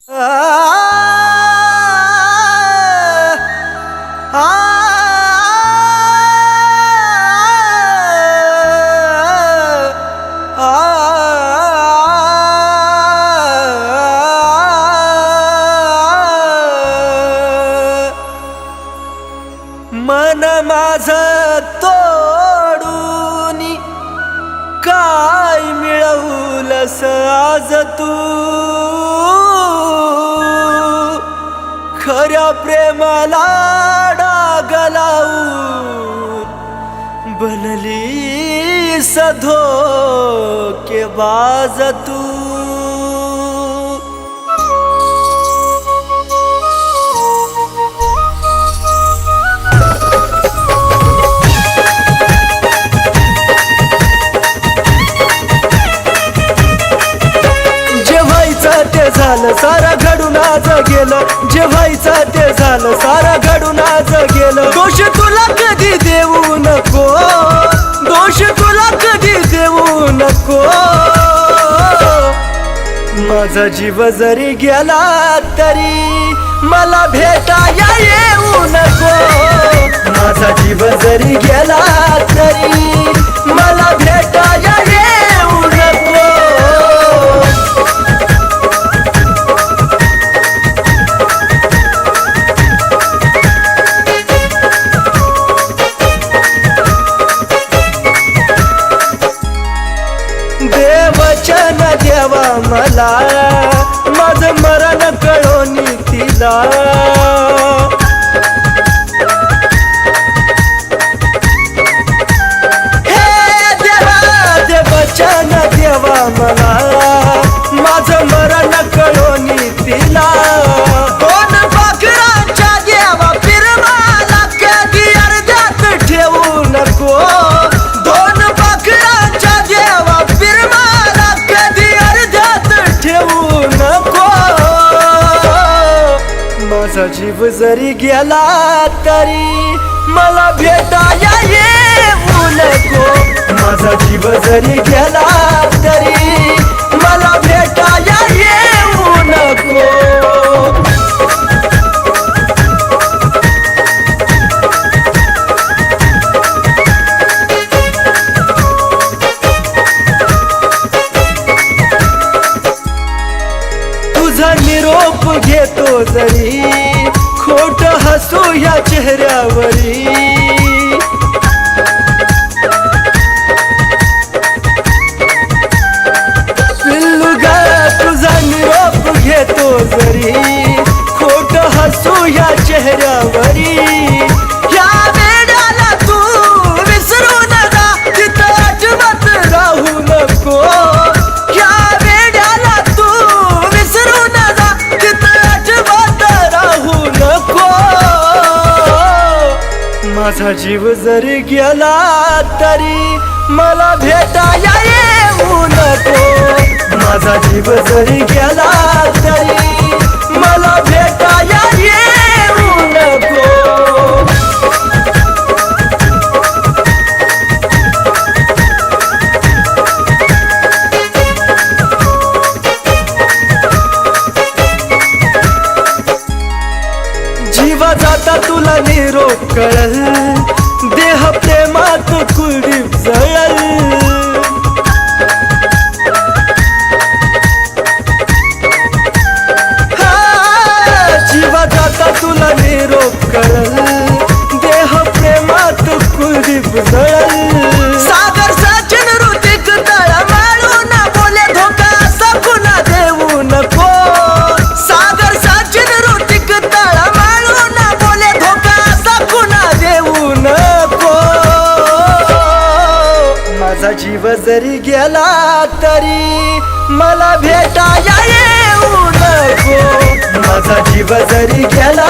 मन माझ तोडून काय मिळवलं आज तू? खऱ्या प्रेमाला गलाऊ। बनली सधो के बाज तू झालं सारा घडून आज गेलं. जे व्हायचं ते झालं सारा घडून आज गेलं. दोष तुला कधी देऊ नको. दोष तुला कधी देऊ नको. माझा जीव जरी गेला तरी मला भेटाया येऊ नको. माझा जीव जरी गेला तरी मला जीव जरी गेला तरी मला भेटाया येऊ नको. माझा जीव जरी गेला तरी मला भेटाया येऊ नको. तुझा निरोप घेतो जरी जरी खोट हसू या चेहऱ्यावरी. या वेड्याला तू विसरू नका तिथं अजिबात राहू नको. या वेड्याला तू विसरू नका तिथं अजिबात राहू नको. माझा जीव जरी गेला तरी मला भेटाया येऊ नको. माझा जीव जरी निरोप कळल देह प्रेमात कुडीप जीव जरी गेला तरी मला भेटाया येऊ नको. माझा जीव जरी गेला